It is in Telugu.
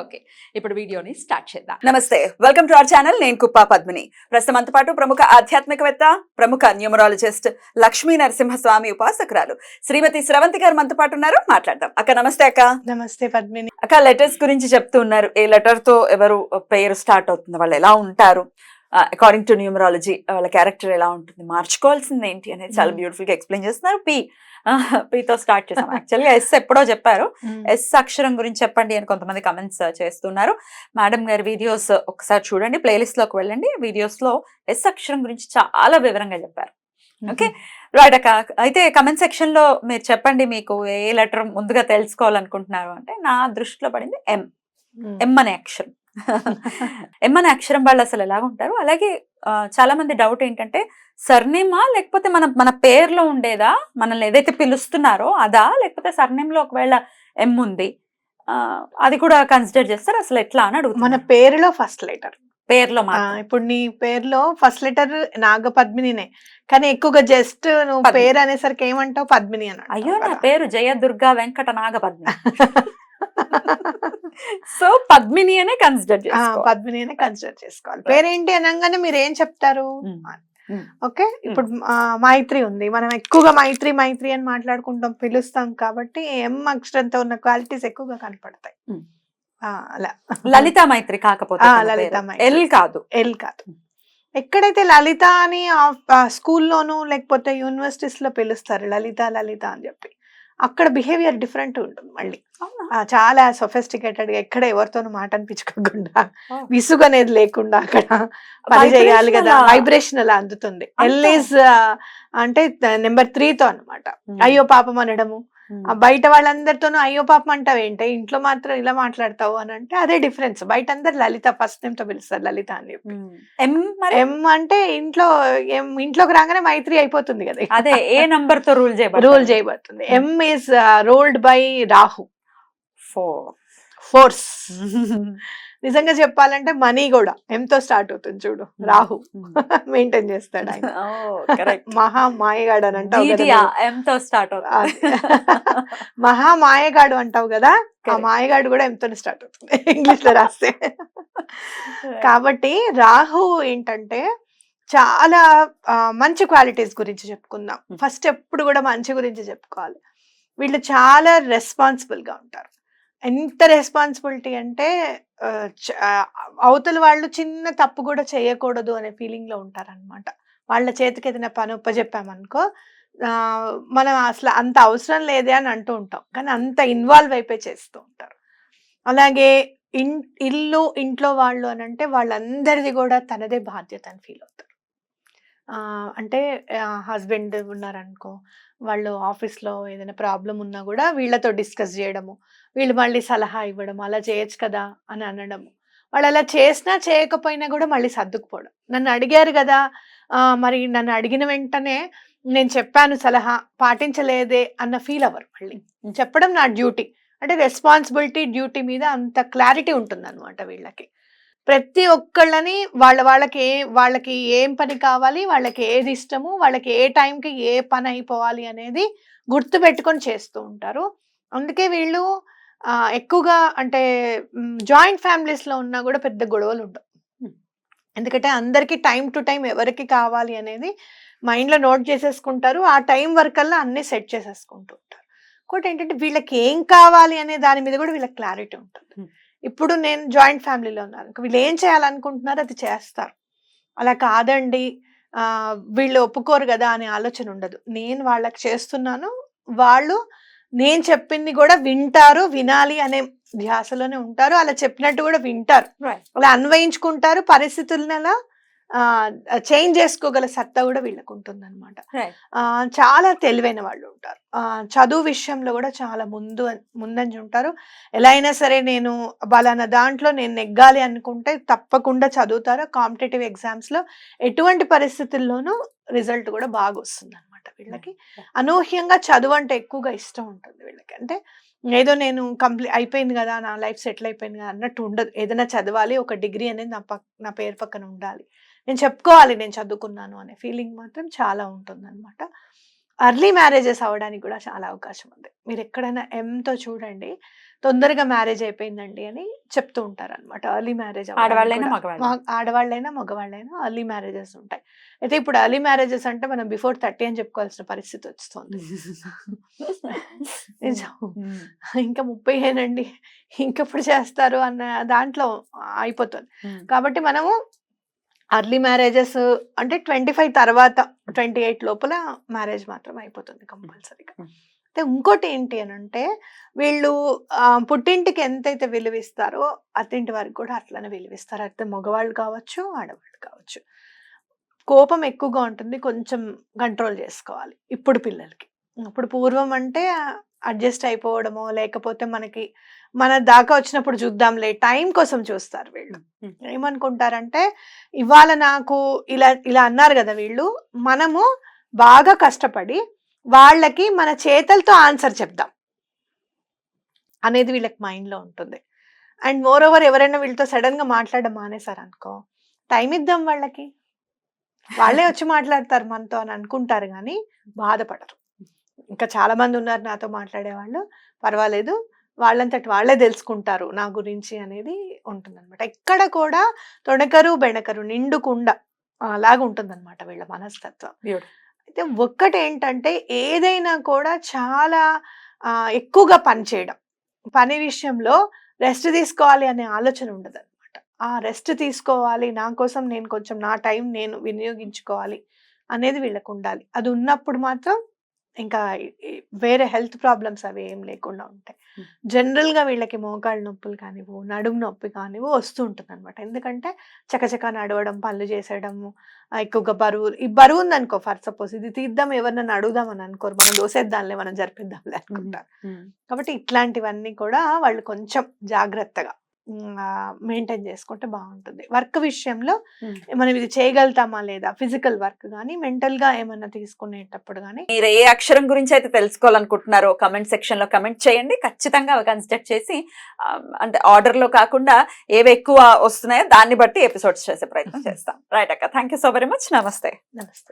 ఓకే ఇప్పుడు వీడియోని స్టార్ట్ చేద్దాం. నమస్తే వెల్కమ్ టు అవర్ ఛానల్. నేను కుప్పా పద్మిని. ప్రస్తుతం అంత పాటు ప్రముఖ ఆధ్యాత్మికవేత్త ప్రముఖ న్యూమరాలజిస్ట్ లక్ష్మీ నరసింహస్వామి ఉపాసకురాలు శ్రీమతి స్రవంతి గారు మనతో పాటు ఉన్నారు. మాట్లాడదాం. అక్క నమస్తే అక్క. నమస్తే పద్మిని. అక్క లెటర్స్ గురించి చెప్తూ ఉన్నారు. ఏ లెటర్తో ఎవరు పేరు స్టార్ట్ అవుతుంది? వాళ్ళు ఎలా ఉంటారు? అకార్డింగ్ టు న్యూమరాలజీ వాళ్ళ క్యారెక్టర్ ఎలా ఉంటుంది? మార్చుకోవాల్సింది ఏంటి అనేది చాలా Hmm. బ్యూటిఫుల్గా ఎక్స్ప్లెయిన్ చేస్తున్నారు. పి పితో స్టార్ట్ చేసాం. యాక్చువల్గా ఎస్ ఎప్పుడో చెప్పారు. ఎస్ అక్షరం గురించి చెప్పండి అని కొంతమంది కమెంట్స్ చేస్తున్నారు. మేడం గారి వీడియోస్ ఒకసారి చూడండి. ప్లేలిస్ట్లోకి వెళ్ళండి. వీడియోస్లో ఎస్ అక్షరం గురించి చాలా వివరంగా చెప్పారు. ఓకే రైట్ అక్క. అయితే కమెంట్ సెక్షన్లో మీరు చెప్పండి మీకు ఏ లెటర్ ముందుగా తెలుసుకోవాలనుకుంటున్నారు అంటే నా దృష్టిలో పడింది ఎం ఎం అనే అక్షరం. అనే అక్షరం వాళ్ళు అసలు ఎలా ఉంటారు? అలాగే చాలా మంది డౌట్ ఏంటంటే సర్నేమా లేకపోతే మన మన పేరులో ఉండేదా? మనల్ని ఏదైతే పిలుస్తున్నారో అదా? లేకపోతే surname లో ఒకవేళ ఎం ఉంది ఆ, అది కూడా కన్సిడర్ చేస్తారు? అసలు ఎట్లా అని మన అడుగుతున్నారు పేరులో ఫస్ట్ లెటర్. పేరులో ఇప్పుడు నీ పేరులో ఫస్ట్ లెటర్ నాగ పద్మినినే కానీ ఎక్కువగా జస్ట్ నువ్వు. పేరు అనేసరికి ఏమంటావు? పద్మిని అని అయ్యో నా. పేరు జయ దుర్గా వెంకట నాగపద్మి. సో పద్మిని అనే కన్సిడర్ పద్మిని అనే కన్సిడర్ చేసుకోవాలి. పేరేంటి అనగానే మీరు ఏం చెప్తారు? ఉమ్. ఉమ్. ఓకే? ఇప్పుడు ఆ, మైత్రి ఉంది. మనం ఎక్కువగా మైత్రి మైత్రి అని మాట్లాడుకుంటాం పిలుస్తాం కాబట్టి ఎం అక్షరంతో ఉన్న క్వాలిటీస్ ఎక్కువగా కనపడతాయి. లలిత మైత్రి కాకపోతే లలితా. ఎల్ కాదు. ఎల్ కాదు. ఎక్కడైతే లలిత అని స్కూల్లోనూ లేకపోతే యూనివర్సిటీస్లో పిలుస్తారు లలిత లలిత అని చెప్పి. అక్కడ బిహేవియర్ డిఫరెంట్ ఉంటుంది మళ్ళీ చాలా సొఫిస్టికేటెడ్గా ఎక్కడ ఎవరితోనూ మాట అనిపించుకోకుండా. విసుగు అనేది లేకుండా అక్కడ పని చేయాలి కదా వైబ్రేషన్ అలా అందుతుంది ఎల్ అంతా. ఈజ్ అంటే నెంబర్తో అన్నమాట ఉమ్. అయ్యో పాపం అనడము బయట వాళ్ళందరితోనూ అయ్యో పాపం అంటావు ఏంటి ఇంట్లో మాత్రం ఇలా మాట్లాడతావు అని అంటే అదే డిఫరెన్స్. బయట అందరు లలిత ఫస్ట్ నేమ్తో పిలుస్తారు లలిత అని చెప్పి. ఎం అంటే ఇంట్లో ఎం ఇంట్లోకి రాగానే మైత్రి అయిపోతుంది కదా. అదే ఏ నంబర్తో రూల్ చేయబడి రూల్ చేయబడుతుంది. M is ruled by Rahu. Four fours. నిజంగా చెప్పాలంటే మనీ కూడా M తో స్టార్ట్ అవుతుంది చూడు. రాహు మెయింటైన్ చేస్తాడు ఆయన. మహా మాయగాడు అని అంటావు స్టార్ట్ అవుతుంది. మహా మాయగాడు అంటావు కదా ఆ. మాయగాడు కూడా ఎంతో స్టార్ట్ అవుతుంది. ఇంగ్లీష్లో రాస్తే. కాబట్టి రాహు ఏంటంటే చాలా మంచి క్వాలిటీస్ గురించి చెప్పుకుందాం. ఫస్ట్ ఎప్పుడు కూడా మంచి గురించి చెప్పుకోవాలి. వీళ్ళు చాలా రెస్పాన్సిబుల్గా ఉంటారు. ఎంత రెస్పాన్సిబిలిటీ అంటే అవతల వాళ్ళు చిన్న తప్పు కూడా చేయకూడదు అనే ఫీలింగ్లో ఉంటారన్నమాట. వాళ్ళ చేతికి ఏదైనా పని ఒప్పజెప్పామనుకో మనం అసలు అంత అవసరం లేదే అని అంటూ ఉంటాం. కానీ అంత ఇన్వాల్వ్ అయిపోయి చేస్తూ ఉంటారు. అలాగే ఇన్ ఇల్లు ఇంట్లో వాళ్ళు అని అంటే వాళ్ళందరిది కూడా తనదే బాధ్యత అని ఫీల్ అవుతారు. అంటే హస్బెండ్ ఉన్నారనుకో వాళ్ళు ఆఫీస్లో ఏదైనా ప్రాబ్లం ఉన్నా కూడా వీళ్ళతో డిస్కస్ చేయడము వీళ్ళు మళ్ళీ సలహా ఇవ్వడం అలా చేయొచ్చు కదా అని అనడము వాళ్ళు అలా చేసినా చేయకపోయినా కూడా మళ్ళీ సర్దుకుపోవడం. నన్ను అడిగారు కదా మరి నన్ను అడిగిన వెంటనే నేను చెప్పాను సలహా పాటించలేదే అన్న ఫీల్ అవ్వరు మళ్ళీ. చెప్పడం నా డ్యూటీ. అంటే రెస్పాన్సిబిలిటీ డ్యూటీ మీద అంత క్లారిటీ ఉంటుంది అనమాట వీళ్ళకి. ప్రతి ఒక్కళ్ళని వాళ్ళ వాళ్ళకి ఏ వాళ్ళకి ఏం పని కావాలి వాళ్ళకి ఏది ఇష్టము వాళ్ళకి ఏ టైంకి ఏ పని అయిపోవాలి అనేది గుర్తు పెట్టుకొని చేస్తూ ఉంటారు. అందుకే వీళ్ళు ఎక్కువగా అంటే జాయింట్ ఫ్యామిలీస్లో ఉన్నా కూడా పెద్ద గొడవలు ఉండవు. ఎందుకంటే అందరికీ టైం టు టైం ఎవరికి కావాలి అనేది మైండ్లో నోట్ చేసేసుకుంటారు. ఆ టైం వరకల్లా అన్నీ సెట్ చేసేసుకుంటూ ఉంటారు. ఇంకోటి ఏంటంటే వీళ్ళకి ఏం కావాలి అనే దాని మీద కూడా వీళ్ళకి క్లారిటీ ఉంటుంది. ఇప్పుడు నేను జాయింట్ ఫ్యామిలీలో ఉన్నాను. ఇంక వీళ్ళు ఏం చేయాలనుకుంటున్నారో అది చేస్తారు. అలా కాదండి. ఆ, వీళ్ళు ఒప్పుకోరు కదా అనే ఆలోచన ఉండదు. నేను వాళ్ళకి చేస్తున్నాను. వాళ్ళు నేను చెప్పింది కూడా వింటారు వినాలి అనే ధ్యాసలోనే ఉంటారు. అలా చెప్పినట్టు కూడా వింటారు. అలా అన్వయించుకుంటారు. పరిస్థితులను అలా చేంజ్ చేసుకోగల సత్తా కూడా వీళ్ళకు ఉంటుంది అనమాట Right. చాలా తెలివైన వాళ్ళు ఉంటారు. ఆ, చదువు విషయంలో కూడా చాలా ముందు ముందంజ ఉంటారు. ఎలా అయినా సరే నేను బలానా దాంట్లో నేను నెగ్గాలి అనుకుంటే తప్పకుండా చదువుతారు. కాంపిటేటివ్ ఎగ్జామ్స్లో ఎటువంటి పరిస్థితుల్లోనూ రిజల్ట్ కూడా బాగా వస్తుంది అనమాట అనమాట వీళ్ళకి అనూహ్యంగా చదువు అంటే ఎక్కువగా ఇష్టం ఉంటుంది వీళ్ళకి. అంటే ఏదో నేను కంప్లీట్ అయిపోయింది కదా నా లైఫ్ సెటిల్ అయిపోయింది కదా అన్నట్టు ఉండదు. ఏదైనా చదవాలి ఒక డిగ్రీ అనేది నా పక్ నా పేరు పక్కన ఉండాలి. నేను చెప్పుకోవాలి నేను చదువుకున్నాను అనే ఫీలింగ్ మాత్రం చాలా ఉంటుంది అనమాట అర్లీ మ్యారేజెస్ అవ్వడానికి కూడా చాలా అవకాశం ఉంది. మీరు ఎక్కడైనా ఎంతో చూడండి తొందరగా మ్యారేజ్ అయిపోయిందండి అని చెప్తూ ఉంటారు అనమాట ఎర్లీ మ్యారేజ్ ఆడవాళ్ళైనా మగవాళ్ళైనా. ఆడవాళ్ళైనా మగవాళ్ళైనా ఎర్లీ మ్యారేజెస్ ఉంటాయి. అయితే ఇప్పుడు ఎర్లీ మ్యారేజెస్ అంటే మనం బిఫోర్ థర్టీ అని చెప్పుకోవాల్సిన పరిస్థితి వస్తుంది. నిజం. ఉమ్. ఇంకా ముప్పై ఏనండి. ఇంకెప్పుడు చేస్తారు అన్న దాంట్లో అయిపోతుంది. కాబట్టి మనము అర్లీ మ్యారేజెస్ అంటే ట్వంటీ ఫైవ్ తర్వాత ట్వంటీ ఎయిట్ లోపల మ్యారేజ్ మాత్రం అయిపోతుంది కంపల్సరీగా. అయితే ఇంకోటి ఏంటి అని అంటే వీళ్ళు పుట్టింటికి ఎంతైతే విలువిస్తారో అత్తింటి వారికి కూడా అట్లనే విలువిస్తారు అయితే మగవాళ్ళు కావచ్చు ఆడవాళ్ళు కావచ్చు కోపం ఎక్కువగా ఉంటుంది కొంచెం కంట్రోల్ చేసుకోవాలి ఇప్పుడు పిల్లలకి ఇప్పుడు పూర్వం అంటే అడ్జస్ట్ అయిపోవడమో లేకపోతే మనకి మన దాకా వచ్చినప్పుడు చూద్దాంలే టైం కోసం చూస్తారు వీళ్ళు. ఏమనుకుంటారంటే ఇవాళ నాకు ఇలా ఇలా అన్నారు కదా వీళ్ళు మనము బాగా కష్టపడి వాళ్ళకి మన చేతలతో ఆన్సర్ చెప్దాం అనేది వీళ్ళకి మైండ్లో లో ఉంటుంది. అండ్ మోర్ ఓవర్ ఎవరైనా వీళ్ళతో సడన్గా మాట్లాడడం మానేశారు అనుకో టైం ఇద్దాం వాళ్ళకి. వాళ్ళే వచ్చి మాట్లాడతారు మనతో అని అనుకుంటారు కానీ బాధపడరు. ఇంకా చాలా మంది ఉన్నారు నాతో మాట్లాడేవాళ్ళు. పర్వాలేదు. వాళ్ళంతటి వాళ్ళే తెలుసుకుంటారు నా గురించి అనేది ఉంటుందన్నమాట. ఎక్కడ కూడా తొణకరు బెణకరు నిండుకుండా అలాగా ఉంటుందన్నమాట వీళ్ళ మనస్తత్వం. అయితే ఒక్కటి ఏంటంటే ఏదైనా కూడా చాలా ఎక్కువగా పని చేయడం. పని విషయంలో రెస్ట్ తీసుకోవాలి అనే ఆలోచన ఉండదు అనమాట ఆ రెస్ట్ తీసుకోవాలి నా కోసం నేను కొంచెం నా టైం నేను వినియోగించుకోవాలి అనేది వీళ్ళకు ఉండాలి అది ఉన్నప్పుడు మాత్రం ఇంకా వేరే హెల్త్ ప్రాబ్లమ్స్ అవి ఏం లేకుండా ఉంటాయి. Hmm. జనరల్గా వీళ్ళకి మోకాళ్ళ నొప్పులు కానివ్వు నడుము నొప్పి కానివ్వు వస్తూ ఉంటుంది అనమాట ఎందుకంటే చకచకా నడవడం పనులు చేసేయడము ఆ, ఎక్కువగా బరువు ఈ బరువు ఉందనుకో ఫర్ సపోజ్ ఇది తీద్దాం ఎవరినైనా అడుగుదాం అని అనుకోరు. మనం దోసేద్దాంలే మనం జరిపిద్దాంలే అనుకుంటారు. కాబట్టి ఇట్లాంటివన్నీ కూడా వాళ్ళు కొంచెం జాగ్రత్తగా మెయింటైన్ చేసుకుంటే బాగుంటుంది. వర్క్ విషయంలో. మనం ఇది చేయగలుగుతామా లేదా? ఫిజికల్ వర్క్ కానీ మెంటల్గా ఏమన్నా తీసుకునేటప్పుడు కానీ మీరు ఏ అక్షరం గురించి అయితే తెలుసుకోవాలనుకుంటున్నారో కమెంట్ సెక్షన్లో కమెంట్ చేయండి. ఖచ్చితంగా అవి కన్సిడర్ చేసి అంటే ఆర్డర్లో కాకుండా ఏవి ఎక్కువ వస్తున్నాయో దాన్ని బట్టి ఎపిసోడ్స్ చేసే ప్రయత్నం చేస్తాం. రైట్ అక్క thank you so very much నమస్తే. నమస్తే.